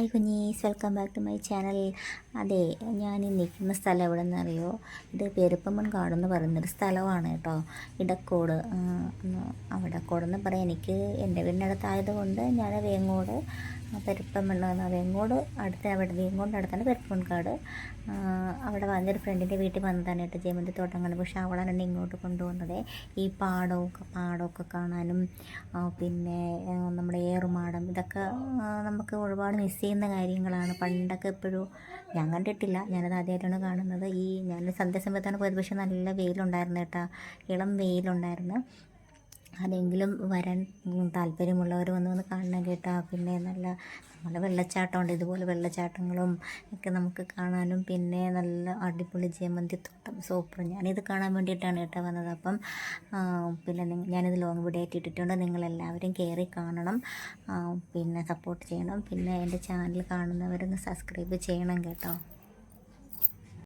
Hi കുഞ്ഞീസ് welcome back to my channel. അതെ ഞാൻ നിൽക്കുന്ന സ്ഥലം എവിടെ അറിയോ? ഇത് പെരുപ്പമ്മൺ കാടെന്ന് പറയുന്നൊരു സ്ഥലമാണ് കേട്ടോ. ഇടക്കോട് എന്ന് പറയാം. എനിക്ക് എന്റെ വീടിനടുത്തായതുകൊണ്ട് ഞാൻ വേങ്ങോട് പെരുപ്പമ്മൺ എന്ന വേങ്ങോട് അടുത്ത് അവിടെ വേങ്ങോടിന്റെ അടുത്താണ് പെരുപ്പൻകാട് കാട്. അവിടെ വന്നൊരു ഫ്രണ്ടിന്റെ വീട്ടിൽ വന്നതാണ് കേട്ടോ ജയമന്തി തോട്ടങ്ങൾ. പക്ഷേ അവളാണ് എന്നെ ഇങ്ങോട്ട് കൊണ്ടുവന്നത്. ഈ പാടമൊക്കെ പാടമൊക്കെ കാണാനും പിന്നെ നമ്മുടെ ഏറുമാടം ഇതൊക്കെ നമുക്ക് ഒരുപാട് മിസ് ചെയ്യുന്ന കാര്യങ്ങളാണ്. പണ്ടൊക്കെ എപ്പോഴും ഞാൻ കണ്ടിട്ടില്ല. ഞാനത് ആദ്യമായിട്ടാണ് കാണുന്നത്. ഈ ഞാൻ സന്ധ്യാസമയത്താണ് പോയത്. പക്ഷേ നല്ല വെയിലുണ്ടായിരുന്നു കേട്ടോ. ഇളം വെയിലുണ്ടായിരുന്നു. അതെങ്കിലും വരാൻ താല്പര്യമുള്ളവർ വന്ന് വന്ന് കാണണം കേട്ടോ. പിന്നെ നല്ല നമ്മൾ വെള്ളച്ചാട്ടമുണ്ട്. ഇതുപോലെ വെള്ളച്ചാട്ടങ്ങളും ഒക്കെ നമുക്ക് കാണാനും പിന്നെ നല്ല അടിപൊളി ജയമന്തിത്തോട്ടം സൂപ്പർ. ഞാനിത് കാണാൻ വേണ്ടിയിട്ടാണ് കേട്ടോ വന്നത്. അപ്പം പിന്നെ ഞാനിത് ലോങ് വീഡിയോ ആയിട്ട് ഇട്ടിട്ടുണ്ട്. നിങ്ങളെല്ലാവരും കയറി കാണണം. പിന്നെ സപ്പോർട്ട് ചെയ്യണം. പിന്നെ എന്റെ ചാനൽ കാണുന്നവരൊന്ന് സബ്സ്ക്രൈബ് ചെയ്യണം കേട്ടോ.